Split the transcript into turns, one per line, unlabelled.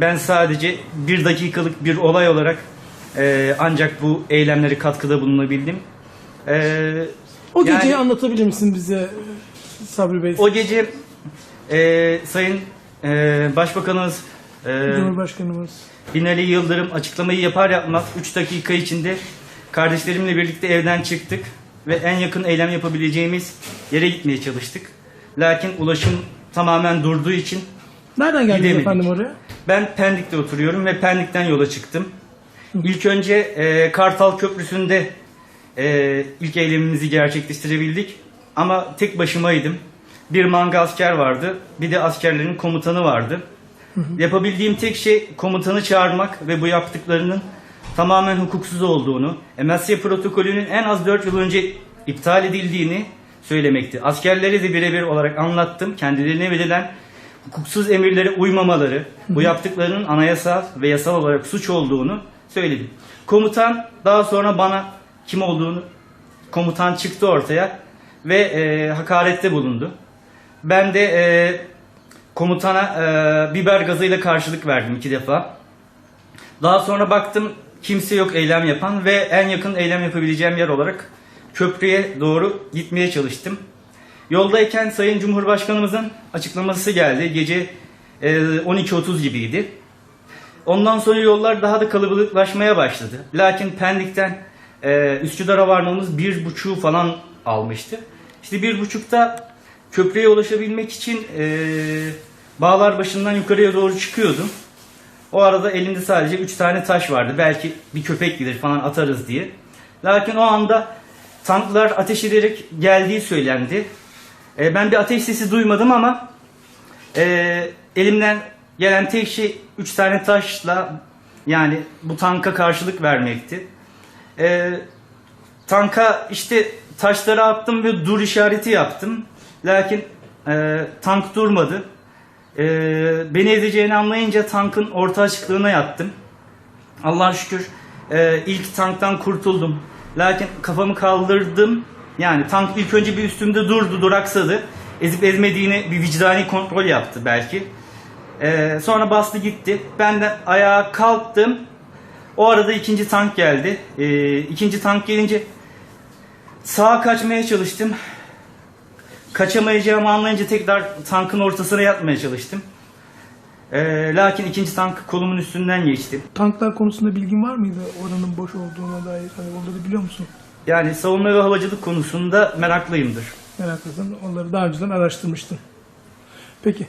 Ben sadece bir dakikalık bir olay olarak e, ancak bu eylemlere katkıda bulunabildim. E,
O
yani
geceyi anlatabilir misin bize Sabri Bey?
O gece e, Sayın e, Başbakanımız e,
Cumhurbaşkanımız.
Binali Yıldırım açıklamayı yapar yapmaz 3 dakika içinde kardeşlerimle birlikte evden çıktık ve en yakın eylem yapabileceğimiz yere gitmeye çalıştık. Lakin ulaşım tamamen durduğu için
Nereden geldiniz
Gidemedik.
efendim oraya?
Ben Pendik'te oturuyorum ve Pendik'ten yola çıktım. İlk önce e, Kartal Köprüsü'nde e, ilk eylemimizi gerçekleştirebildik. Ama tek başımaydım. Bir manga asker vardı, bir de askerlerin komutanı vardı. Yapabildiğim tek şey komutanı çağırmak ve bu yaptıklarının tamamen hukuksuz olduğunu, MSC protokolünün en az 4 yıl önce iptal edildiğini söylemekti. Askerlere de birebir olarak anlattım. Kendilerine verilen hukuksuz emirlere uymamaları, bu yaptıklarının anayasal ve yasal olarak suç olduğunu söyledim. Komutan daha sonra bana kim olduğunu, komutan çıktı ortaya ve e, hakarette bulundu. Ben de e, komutana e, biber gazıyla karşılık verdim iki defa. Daha sonra baktım kimse yok eylem yapan ve en yakın eylem yapabileceğim yer olarak köprüye doğru gitmeye çalıştım. Yoldayken Sayın Cumhurbaşkanımızın açıklaması geldi. Gece e, 12.30 gibiydi. Ondan sonra yollar daha da kalabalıklaşmaya başladı. Lakin Pendik'ten e, Üsküdar'a varmamız bir buçuğu falan almıştı. İşte bir buçukta köprüye ulaşabilmek için e, bağlar başından yukarıya doğru çıkıyordum. O arada elimde sadece 3 tane taş vardı. Belki bir köpek gelir falan atarız diye. Lakin o anda tanklar ateş ederek geldiği söylendi. E, ben bir ateş sesi duymadım ama e, elimden gelen tek şey 3 tane taşla yani bu tanka karşılık vermekti. E, tanka işte taşları attım ve dur işareti yaptım. Lakin e, tank durmadı. E, beni ezeceğini anlayınca tankın orta açıklığına yattım. Allah'a şükür e, ilk tanktan kurtuldum. Lakin kafamı kaldırdım. Yani tank ilk önce bir üstümde durdu, duraksadı. Ezip ezmediğini bir vicdani kontrol yaptı belki. E, sonra bastı gitti. Ben de ayağa kalktım. O arada ikinci tank geldi. E, ikinci tank gelince sağa kaçmaya çalıştım. Kaçamayacağımı anlayınca tekrar tankın ortasına yatmaya çalıştım. E, lakin ikinci tank kolumun üstünden geçti.
Tanklar konusunda bilgin var mıydı? Oranın boş olduğuna dair. Hani onları biliyor musun?
Yani savunma ve havacılık konusunda meraklıyımdır.
Meraklısın. Onları daha önceden araştırmıştın. Peki.